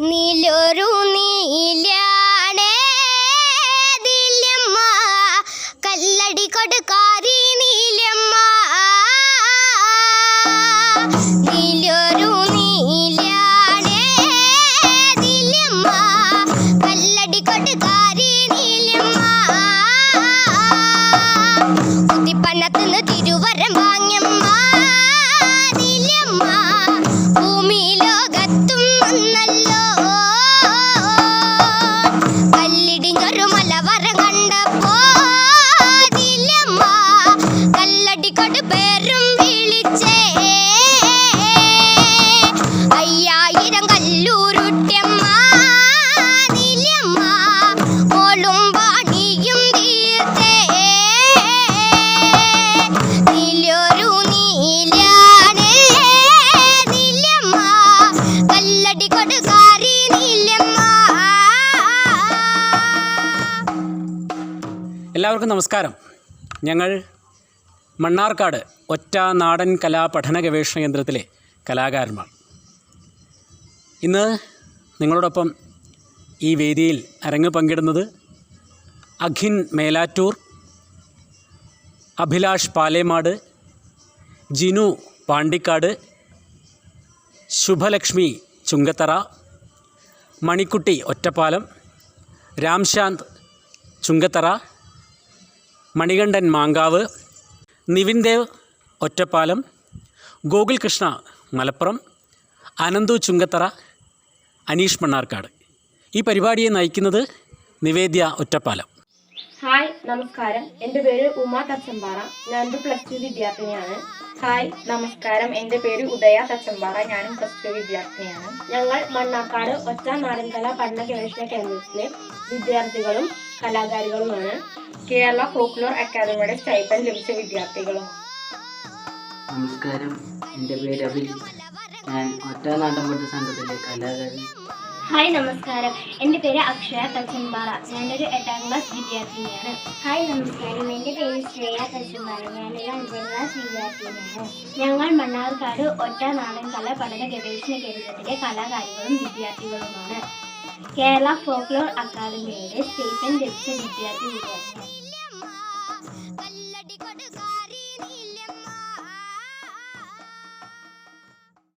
നീലൊരു ദില്യമ്മ കല്ലടി കൊടുക്കാരി എല്ലാവർക്കും നമസ്കാരം. ഞങ്ങൾ മണ്ണാർക്കാട് ഒറ്റ നാടൻ കലാ പഠന ഗവേഷണ കേന്ദ്രത്തിലെ കലാകാരന്മാർ. ഇന്ന് നിങ്ങളോടൊപ്പം ഈ വേദിയിൽ അരങ്ങ് പങ്കിടുന്നത് അഖിൻ മേലാറ്റൂർ അഭിലാഷ് പാലേമാട് ജിനു പാണ്ടിക്കാട് ശുഭലക്ഷ്മി ചുങ്കത്തറ മണിക്കുട്ടി ഒറ്റപ്പാലം രാംശാന്ത് ചുങ്കത്തറ മണികണ്ഠൻ മാങ്കാവ് നിവിൻ ദേവ് ഒറ്റപ്പാലം ഗോകുൽ കൃഷ്ണ മലപ്പുറം അനന്തു ചുങ്കത്തറ അനീഷ് മണ്ണാർക്കാട്. ഈ പരിപാടിയെ നയിക്കുന്നത് നിവേദ്യ ഒറ്റപ്പാലം. ഹായ് നമസ്കാരം. എന്റെ പേര് ഉമ തച്ചമ്പാറ. ഞാനൊരു പ്ലസ് ടു വിദ്യാർത്ഥിനിയാണ്. ഹായ് നമസ്കാരം. എന്റെ പേര് ഉദയ തച്ചമ്പാറ. ഞാനും പ്ലസ് ടു വിദ്യാർത്ഥിനിയാണ്. ഞങ്ങൾ മണ്ണാക്കാട് ഒറ്റ നാടൻകല പഠന ഗവേഷണ കേന്ദ്രത്തിലെ വിദ്യാർത്ഥികളും കലാകാരികളുമാണ്. കേരള ഫോക്ലോർ അക്കാദമിയുടെ സ്റ്റൈപ്പൻ ലഭിച്ച വിദ്യാർത്ഥികളും. നമസ്കാരം. എന്റെ പേര് അഭിൽ ഞാൻ ഹായ് നമസ്കാരം. എന്റെ പേര് അക്ഷയ തച്ചൻപാറ ഞാനൊരു എട്ടാം ക്ലാസ് വിദ്യാർത്ഥിനിയാണ്. ഹായ് നമസ്കാരം. എന്റെ പേര് ശ്രേയ തച്ചൻപാറ ഞാനൊരു അഞ്ചാം ക്ലാസ് വിദ്യാർത്ഥിനിയാണ്. ഞങ്ങൾ മണ്ണാർക്കാട് ഒറ്റ നാടൻ കല പഠന ഗവേഷണ കേന്ദ്രത്തിലെ കലാകാരികളും വിദ്യാർത്ഥികളുമാണ്. കേരള ഫോക്ലോർ അക്കാദമിയുടെ സ്റ്റേറ്റ് ലഭിച്ച വിദ്യാർത്ഥി വിദ്യാർത്ഥി